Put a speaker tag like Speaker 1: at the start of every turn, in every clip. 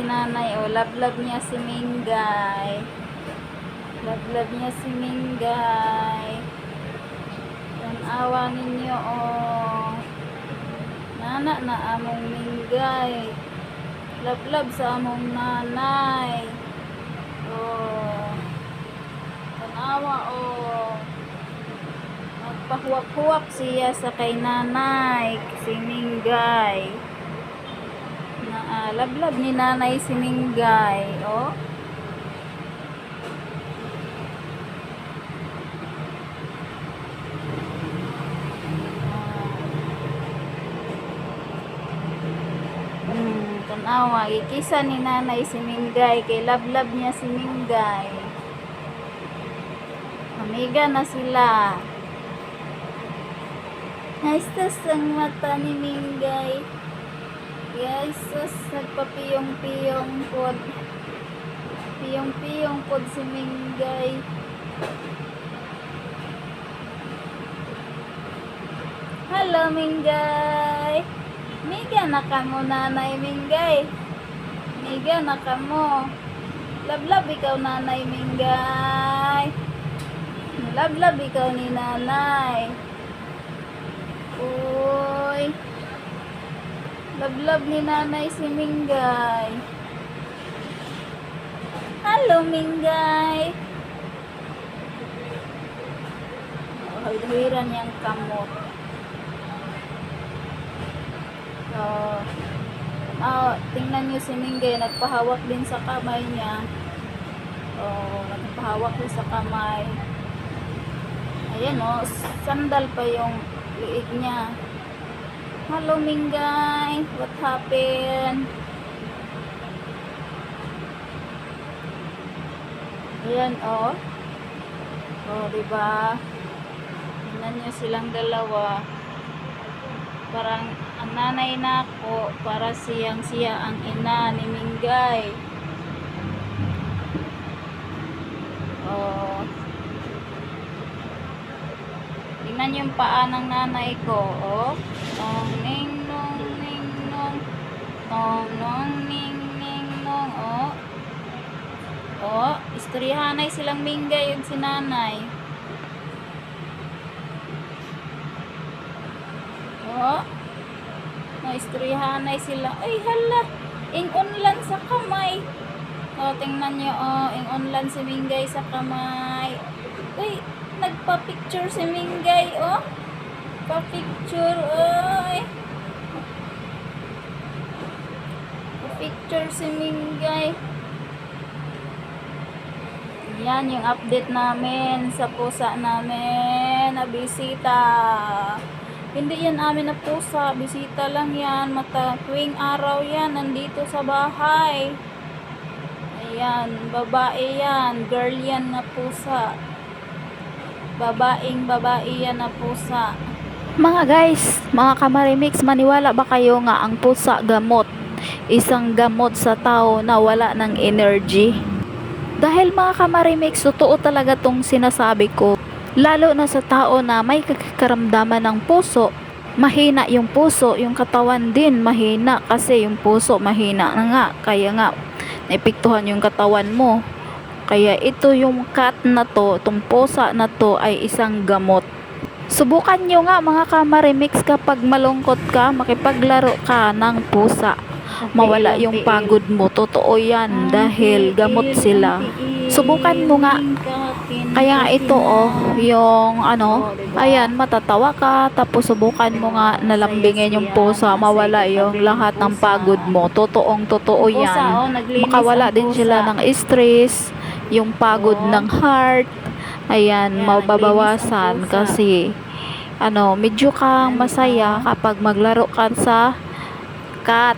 Speaker 1: si nanay. O, love-love niya si Mingay. Love-love niya si Mingay. Tanawa ninyo, o. Nana na among Mingay. Love-love sa among nanay. O. Tanawa, o. Magpahuwak-huwak siya sa kay nanay. Si Mingay. Ah, love-love ni nanay si Mingay. O. Hmm, tanawa. Ikisa ni nanay si Mingay. Kay love-love niya si Mingay. Amiga na sila. Naistas ang mata ni Mingay. Nagpapiyong-piyong pod. Piyong-piyong pod si Mingay. Hello, Mingay. Miga na ka mo, nanay Mingay. Miga na ka mo. Lablab ikaw, nanay Mingay. Lablab ikaw ni nanay. Uy. Lablab ni nanay si Mingay. Hello, Mingay. Hiwiran niyang kamot. So, oh, tingnan niyo si Mingay, nagpahawak din sa kamay niya. Oh, nagpahawak din sa kamay. Ayan oh, sandal pa yung liig niya. Hello, Mingay. What happened? Ayan, oh. Oh, di ba? Tingnan niyo silang dalawa. Parang ang nanay na ako, para siyang siya ang ina ni Mingay. Oh. Tingnan yung paa ng nanay ko, oh. Nong ning nong ning nong. Nong nong ning ning nong, oh. Oh, istoryahanay silang Mingay yun si nanay. Oh. Naistoryahanay sila. Ay, hala. Ingonlan sa kamay. Oh, tingnan nyo, oh. Ingonlan si Mingay sa kamay. Uy, nagpa-picture si Mingay, oh. Pa-picture, oy. Pa-picture si Mingay. Yan yung update namin sa pusa namin na bisita. Hindi yan amin na pusa, bisita lang yan. Mata tuwing araw yan, nandito sa bahay. Ayan, babae yan, girl yan na pusa. Babaeng babae yan na pusa. Mga guys, mga kamarimix, maniwala ba kayo nga ang pusa gamot? Isang gamot sa tao na wala ng energy. Dahil mga kamarimix, totoo talaga tong sinasabi ko. Lalo na sa tao na may karamdaman ng puso, mahina yung puso, yung katawan din mahina kasi yung puso mahina na nga. Kaya nga, naipiktuhan yung katawan mo. Kaya ito yung cat na to, itong pusa na to ay isang gamot. Subukan nyo nga mga kamarimix kapag malungkot ka, makipaglaro ka ng pusa. Mawala yung pagod mo. Totoo yan dahil gamot sila. Subukan mo nga. Kaya ito oh, yung ano, ayan, matatawa ka, tapos subukan mo nga nalambingin yung pusa, mawala yung lahat ng pagod mo. Totoong totoo yan. Makawala din sila ng stress, yung pagod ng heart, ayan, mababawasan kasi ano, medyo kang masaya kapag maglaro ka sa cat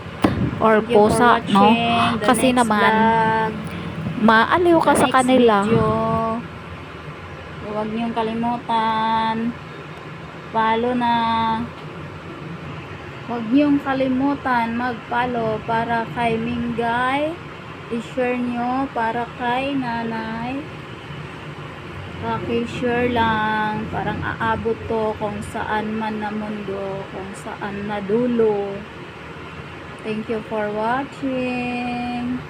Speaker 1: or pusa, no? Kasi naman, maaliw ka sa kanila. Huwag niyong kalimutan. Follow na. Huwag niyong kalimutan mag-follow para kay Mingay. I-share niyo para kay nanay. Paki-share lang. Parang aabot to kung saan man na mundo. Kung saan na dulo. Thank you for watching.